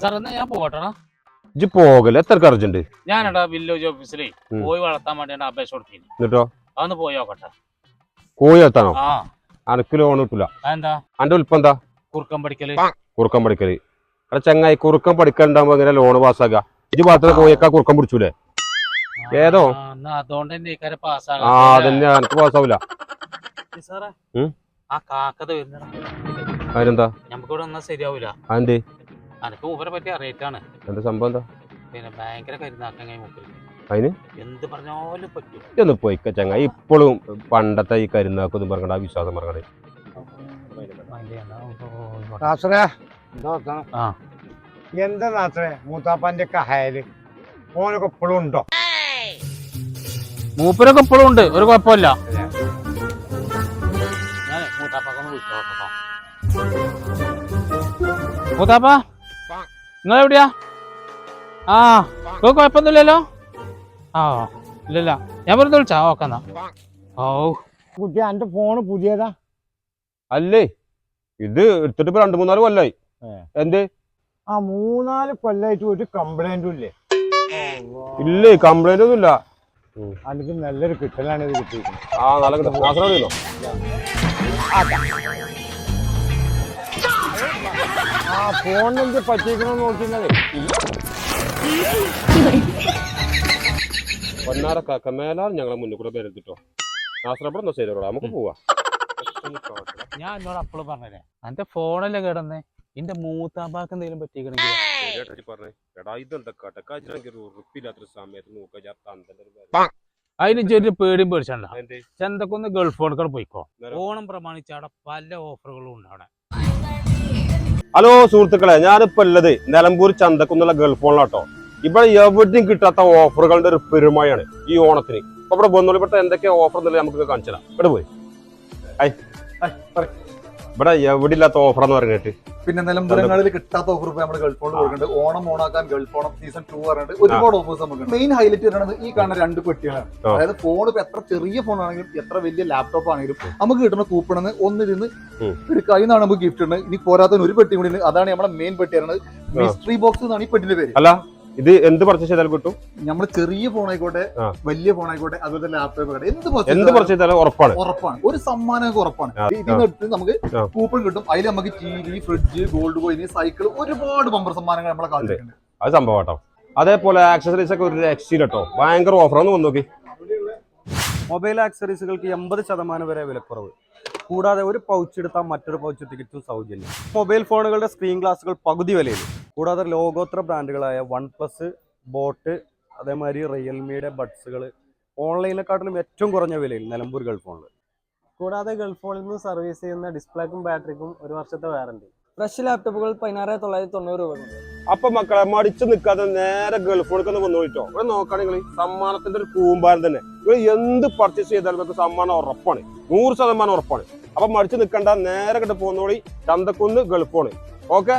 Sir എന്നാ ഞാൻ പോകട്ടെടാ. ഇജ്ജ് പോകൽ. എത്ര അർജന്റ് ഞാനടാ വില്ലേജ് ഓഫീസിലേ. പോയി വളർത്താൻ വേണ്ടി അപേക്ഷ കൊടുത്തിന്. എന്നിട്ടോ? അതൊന്ന് പോയി നോക്കട്ടെ. കോഴി എത്താനോ ആ. അനക്ക് ലോൺ കിട്ടൂല. എന്താ അന്റെ ഉൽപ്പം എന്താ? കുറുക്കം പഠിക്കൽ. കുറുക്കം പഠിക്കൽ. അവിടെ ചങ്ങായി കുറുക്കം പഠിക്കലുണ്ടാകുമ്പോ എങ്ങനെ ലോൺ പാസ്സാക്കുക ഇജ്ജ് ഭാഗത്തുള്ള കോഴിയൊക്കെ കുറുക്കം പിടിച്ചൂലേ? ഏതോ? അതുകൊണ്ട് തന്നെ ഇക്കാരെ ആ അതന്നെ അനക്ക് പാസ്സാവൂല. സാറേ? ആ കാക്കത വരുന്ന അതിനെന്താ നമുക്കിവിടെ ഒന്നും ശരിയാവൂല. അതെന്തേ? അനക്ക് മൂപ്പരെ പറ്റി അറിയിട്ടാണ് എന്താ സംഭവം എന്താ? പിന്നെ ഭയങ്കര കരുന്നാക്കാൻ കൈ മൂപ്പര് അതിന് എന്ത് പറഞ്ഞാലും പറ്റും. ഇതൊന്ന് പോയി ചങ്ങായി. ഇപ്പോഴും പണ്ടത്തെ ഈ കരുന്നാക്കൊന്നും പറഞ്ഞ പറഞ്ഞാ വിശ്വാസം പറഞ്ഞേ നാസറേ? ആ. എന്താ നാസറേ? മൂത്താപ്പാന്റെ ഒക്കെ ഹയൽ ഓനൊക്കെ ഇപ്പോഴും ഉണ്ടോ? മൂപ്പരൊക്കെ ഇപ്പോഴും ഉണ്ട്. ഒരു കുഴപ്പമില്ല. മൂത്താപ്പാക്കൊന്ന് മൂത്താപ്പൊക്കെ വിളിച്ചോ കേട്ടോ മൂത്താപ്പ? നിങ്ങൾ എവിടെയാ ആ ഇപ്പൊ കുഴപ്പമൊന്നുമില്ലല്ലോ? ആ ഇല്ലല്ല. ഞാൻ വെറുതെ വിളിച്ചാ. ഓക്കെന്നാ ഓ കുട്ടി എന്റെ ഫോണ് പുതിയതാ? അല്ലേ? ഇത് എടുത്തിട്ട് ഇപ്പൊ രണ്ടു മൂന്നാൽ കൊല്ലായി. എന്ത്? ആ മൂന്നാൽ കൊല്ലായിട്ട് ഒരു കംപ്ലൈന്റും ഇല്ലേ? ഇല്ലേ കംപ്ലൈന്റ് ഒന്നും ഇല്ല എനിക്ക് നല്ലൊരു കിട്ടലാണ് ഇത് കിട്ടിയിരിക്കുന്നത്. ആ നല്ല കിട്ടും ഫോണിനെന്ത് പറ്റിക്കണമെന്ന് നോക്കുന്നത് പൊന്നാര പൊന്നാട മേലാൽ ഞങ്ങളെ മുന്നിൽ കൂടെ നാസറപ്പുറം എന്താ ശരി നമുക്ക് പോവാ. ഞാൻ എന്നോട് അപ്പോഴും പറഞ്ഞേ എന്റെ ഫോണല്ലേ കിടന്നേ? എന്റെ മൂത്താപ്പാക്ക് എന്തെങ്കിലും പറ്റിക്കണെങ്കിൽ അതിന് ചെറിയ പേടിയും പേടിച്ചണ്ട. ചെന്തക്കൊന്ന് ഗൾഫ് ഫോണുകൾ പോയിക്കോ. ഓണം പ്രമാണിച്ച് അവിടെ പല ഓഫറുകളും ഉണ്ട് അവിടെ. ഹലോ സുഹൃത്തുക്കളെ ഞാനിപ്പോ ഉള്ളത് നിലമ്പൂർ ചന്തക്കുന്നുള്ള ഗൾഫോണിലാട്ടോ ഫോണിലാട്ടോ ഇവിടെ എവിടെയും കിട്ടാത്ത ഓഫറുകളുടെ ഒരു പെരുമയാണ് ഈ ഓണത്തിന്. അപ്പൊ ഇവിടെ ബന്ധുപ്പെട്ട എന്തൊക്കെ ഓഫർ എന്നുള്ളത് നമുക്ക് കാണിച്ചു ഇവിടെ പോയി. ഇവിടെ എവിടെ ഇല്ലാത്ത ഓഫർ എന്ന് പറഞ്ഞിട്ട്. പിന്നെ നിലമ്പുരങ്ങളിൽ കിട്ടാത്ത ഓഫർ ഇപ്പൊ നമ്മൾ ഗൾഫ് ഫോൺ കൊടുക്കുന്നുണ്ട്. ഓണം ഓണാക്കാൻ ഗൾഫ് ഓണം സീസൺ ടു പറഞ്ഞിട്ട് ഒരുപാട് ഓഫേഴ്സ് നമുക്ക് മെയിൻ ഹൈലൈറ്റ് വരുന്നത് ഈ കാണുന്ന രണ്ട് പെട്ടികളാണ്. അതായത് ഫോൺ ഇപ്പൊ എത്ര ചെറിയ ഫോൺ ആണെങ്കിലും എത്ര വലിയ ലാപ്ടോപ്പ് ആണെങ്കിലും നമുക്ക് കിട്ടുന്ന കൂപ്പണെന്ന് ഒന്നിരുന്ന് ഒരു എടുക്കുക അതിനാണ് നമുക്ക് ഗിഫ്റ്റ് ഉണ്ട് ഇനി പോരാത്തതിന് ഒരു പെട്ടി കൂടി അതാണ് നമ്മുടെ മെയിൻ പെട്ടി പറയുന്നത്. മിസ്റ്ററി ബോക്സ് എന്നാണ് ഈ പെട്ടിന്റെ പേര്. അല്ല ഇത് എന്ത് പർച്ചേസ് ചെയ്താലും കിട്ടും? നമ്മൾ ചെറിയ ഫോൺ ആയിക്കോട്ടെ വലിയ ഫോൺ ആയിക്കോട്ടെ അതുപോലെ ലാപ്ടോപ്പ് ആയിക്കോട്ടെ എന്ത് എന്ത് പർച്ചേസ് ചെയ്താലും ഉറപ്പാണ്. ഉറപ്പാണ്. ഒരു സമ്മാനം ഉറപ്പാണ്. എടുത്ത് നമുക്ക് കൂപ്പൺ കിട്ടും. അതിൽ നമുക്ക് T V fridge gold coin cycle ഒരുപാട് ബമ്പർ സമ്മാനങ്ങൾ നമ്മളെ കാത്തിട്ടുണ്ട് അത്. സംഭവം കേട്ടോ. അതേപോലെ ആക്സസറീസ് ഒക്കെ ഒരു രക്ഷയില്ല കേട്ടോ. ഭയങ്കര ഓഫർ ഒന്ന് വന്നു നോക്കി. മൊബൈൽ ആക്സറീസുകൾക്ക് എൺപത് ശതമാനം വരെ വിലക്കുറവ്. കൂടാതെ ഒരു പൗച്ച് എടുത്താൽ മറ്റൊരു പൗച്ച് തികച്ചും സൗജന്യം. മൊബൈൽ ഫോണുകളുടെ സ്ക്രീൻ ഗ്ലാസുകൾ പകുതി വിലയിൽ. കൂടാതെ ലോകോത്തര ബ്രാൻഡുകളായ വൺ പ്ലസ് ബോട്ട് അതേമാതിരി റിയൽമിയുടെ ബഡ്സുകൾ ഓൺലൈനെക്കാട്ടിലും ഏറ്റവും കുറഞ്ഞ വിലയിൽ നിലമ്പൂർ ഗൾഫ് ഫോണിൽ കൂടാതെ ഗൾഫ് ഫോണിൽ നിന്ന് സർവീസ് ചെയ്യുന്ന ഡിസ്പ്ലേക്കും ബാറ്ററിക്കും ഒരു വർഷത്തെ വാറണ്ടി ഫ്രഷ് ലാപ്ടോപ്പുകൾ പതിനാറ് തൊള്ളായിരത്തി തൊണ്ണൂറ് രൂപ അപ്പൊ മക്കളെ മടിച്ചു നിൽക്കാതെ നേരെ ഗൾഫിലേക്ക് വന്നു വിളിച്ചോ ഇവിടെ നോക്കുകയാണെങ്കിൽ സമ്മാനത്തിന്റെ ഒരു കൂമ്പാരം തന്നെ. നിങ്ങൾ എന്ത് പർച്ചേസ് ചെയ്താലും നമുക്ക് സമ്മാനം ഉറപ്പാണ്. നൂറ് ശതമാനം ഉറപ്പാണ്. അപ്പൊ മടിച്ചു നിൽക്കണ്ട നേരെ കിட்ட പോകുന്നോളി ചന്തക്കുന്ന് ഗൾഫോണ് ഓക്കെ